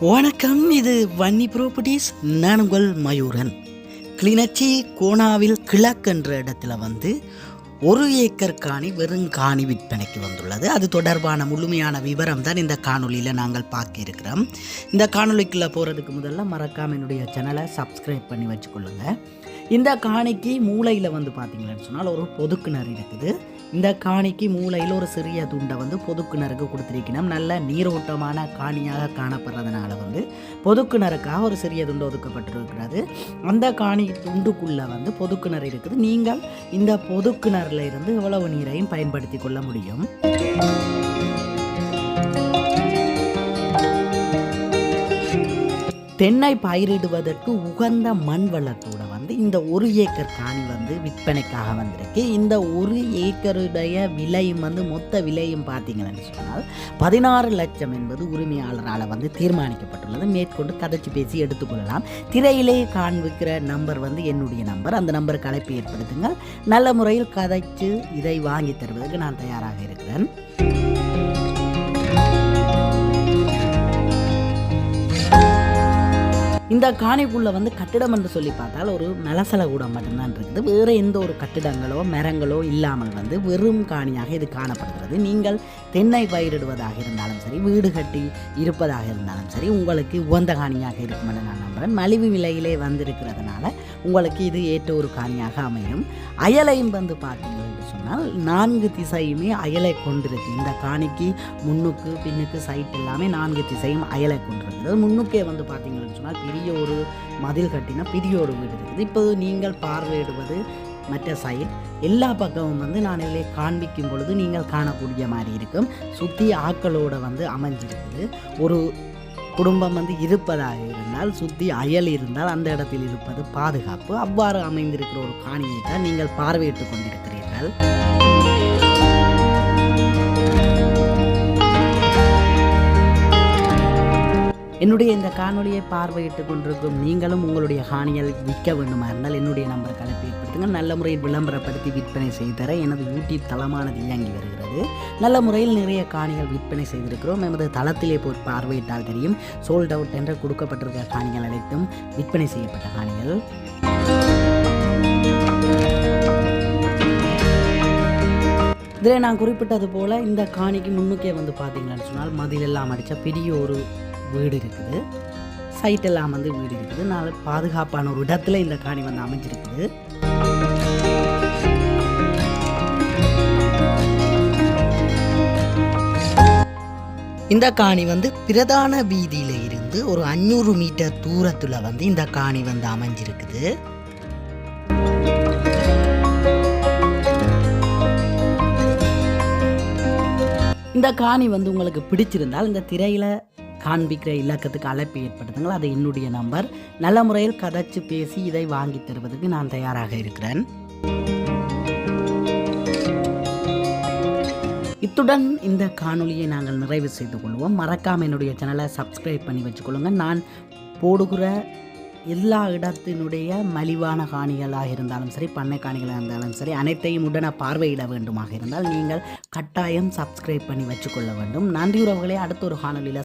வணக்கம் இது வன்னி ப்ராப்பர்ட்டிஸ் நான் உங்கள் மயூரன். கிளிநொச்சி கோணாவில் கிழக்குன்ற இடத்துல வந்து ஒரு ஏக்கர் காணி வெறும் காணி விற்பனைக்கு வந்துள்ளது. அது தொடர்பான முழுமையான விவரம் தான் இந்த காணொலியில் நாங்கள் பார்க்க இருக்கிறோம். இந்த காணொலிக்குள்ளே போகிறதுக்கு முதல்ல மறக்காம என்னுடைய சேனலை சப்ஸ்கிரைப் பண்ணி வச்சுக்கொள்ளுங்கள் இந்த காணிக்கு மூளையில் வந்து பார்த்தீங்கன்னு சொன்னால் ஒரு பொதுக்குணர் இருக்குது. இந்த காணிக்கு மூளையில் ஒரு சிறிய துண்டை வந்து பொதுக்குணருக்கு கொடுத்துருக்கணும். நல்ல நீரோட்டமான காணியாக காணப்படுறதுனால வந்து பொதுக்குணருக்காக ஒரு சிறிய துண்டு ஒதுக்கப்பட்டிருக்கிறது. அந்த காணி துண்டுக்குள்ளே வந்து பொதுக்குணர் இருக்குது. நீங்கள் இந்த பொதுக்கிணறுல இருந்து எவ்வளவு நீரையும் பயன்படுத்தி கொள்ள முடியும்? தென்னை பயிரிடுவதற்கு உகந்த மண் வளத்தோட வந்து இந்த ஒரு ஏக்கர் காணி வந்து விற்பனைக்காக வந்திருக்கு. இந்த ஒரு ஏக்கருடைய விலையும் வந்து மொத்த விலையும் பார்த்தீங்கன்னு சொன்னால் பதினாறு லட்சம் என்பது உரிமையாளரால் வந்து தீர்மானிக்கப்பட்டுள்ளது. மேற்கொண்டு கதைச்சு பேசி எடுத்துக்கொள்ளலாம். திரையிலே காண்பிக்கிற நம்பர் வந்து என்னுடைய நம்பர். அந்த நம்பருக்கு அழைப்பு ஏற்படுத்துங்கள். நல்ல முறையில் கதைச்சு இதை வாங்கி தருவதற்கு நான் தயாராக இருக்கிறேன். இந்த காணிக்குள்ளே வந்து கட்டிடம் என்று சொல்லி பார்த்தால் ஒரு மலசல கூடம் மட்டும்தான் இருக்குது. வேறு எந்த ஒரு கட்டிடங்களோ மரங்களோ இல்லாமல் வந்து வெறும் காணியாக இது காணப்படுகிறது. நீங்கள் தென்னை பயிரிடுவதாக இருந்தாலும் சரி வீடு கட்டி இருப்பதாக இருந்தாலும் சரி உங்களுக்கு உகந்த காணியாக இருக்கும் என்று நான் நம்புகிறேன் மலிவு விலையிலே வந்திருக்கிறதுனால உங்களுக்கு இது ஏற்ற ஒரு காணியாக அமையும். அயலையும் வந்து பார்த்தீங்க ஆனால் நான்கு திசையுமே அயலை கொண்டிருக்கு. இந்த காணிக்கு முன்னுக்கு பின்னுக்கு சைட் எல்லாமே நான்கு திசையும் அயலை கொண்டிருக்கிறது முன்னுக்கே வந்து பார்த்தீங்கன்னு சொன்னால் பெரிய ஒரு மதில் கட்டின பெரிய ஒரு வீடு இருக்குது. இப்போது நீங்கள் பார்வையிடுவது மற்ற சைட் எல்லா பக்கமும் வந்து நான் இதில் காண்பிக்கும் பொழுது நீங்கள் காணக்கூடிய மாதிரி இருக்கும். சுற்றி ஆக்களோடு வந்து அமைஞ்சிருக்குது. ஒரு குடும்பம் வந்து இருப்பதாக இருந்தால் சுற்றி அயல் இருந்தால் அந்த இடத்தில் இருப்பது பாதுகாப்பு. அவ்வாறு அமைந்திருக்கிற ஒரு காணியை தான் நீங்கள் பார்வையிட்டு கொண்டிருக்கிறீர்கள். என்னுடைய இந்த காணொலியை பார்வையிட்டு கொண்டிருக்கும் நீங்களும் உங்களுடைய காணிகள் விற்க வேண்டுமா இருந்தால் என்னுடைய நம்பருக்கு அழைப்பு ஏற்படுத்துங்க. நல்ல முறையில் விளம்பரப்படுத்தி விற்பனை செய்து தர எனது யூடியூப் தளமானது இயங்கி வருகிறது. நல்ல முறையில் நிறைய காணிகள் விற்பனை செய்திருக்கிறோம். எமது தளத்திலே போய் பார்வையிட்டால் தெரியும். சோல்ட் அவுட் என்று கொடுக்கப்பட்டிருக்கிற காணிகள் அனைத்தும் விற்பனை செய்யப்பட்ட காணிகள். இதில் நான் குறிப்பிட்டது போல் இந்த காணிக்கு முன்னுக்கே வந்து பார்த்தீங்கன்னு சொன்னால் மதில் எல்லாம் அடித்த பெரிய ஒரு வீடு இருக்குது. சைட் எல்லாம் வந்து வீடு இருக்குது. நல்ல பாதுகாப்பான ஒரு இடத்துல இந்த காணி வந்து அமைஞ்சிருக்குது. இந்த காணி வந்து பிரதான வீதியில் இருந்து ஒரு அஞ்சூறு மீட்டர் தூரத்தில் வந்து இந்த காணி வந்து அமைஞ்சிருக்குது. இந்த காணி வந்து உங்களுக்கு பிடிச்சிருந்தால் இந்த திரையில் காண்பிக்கிற இலக்கத்துக்கு அழைப்பு ஏற்படுத்துங்கள் அது என்னுடைய நம்பர். நல்ல முறையில் கதைச்சு பேசி இதை வாங்கி தருவதற்கு நான் தயாராக இருக்கிறேன். இத்துடன் இந்த காணொலியை நாங்கள் நிறைவு செய்து கொள்வோம். மறக்காமல் என்னுடைய சேனலை சப்ஸ்கிரைப் பண்ணி வச்சுக்கொள்ளுங்கள் நான் போடுகிற எல்லா இடத்தினுடைய மலிவான காணிகளாக இருந்தாலும் சரி பண்ணை காணிகளாக இருந்தாலும் சரி அனைத்தையும் உடனே பார்வையிட வேண்டுமாக இருந்தால் நீங்கள் கட்டாயம் சப்ஸ்கிரைப் பண்ணி வச்சுக்கொள்ள வேண்டும். நன்றி உறவுகளே அடுத்த ஒரு காணொலியில்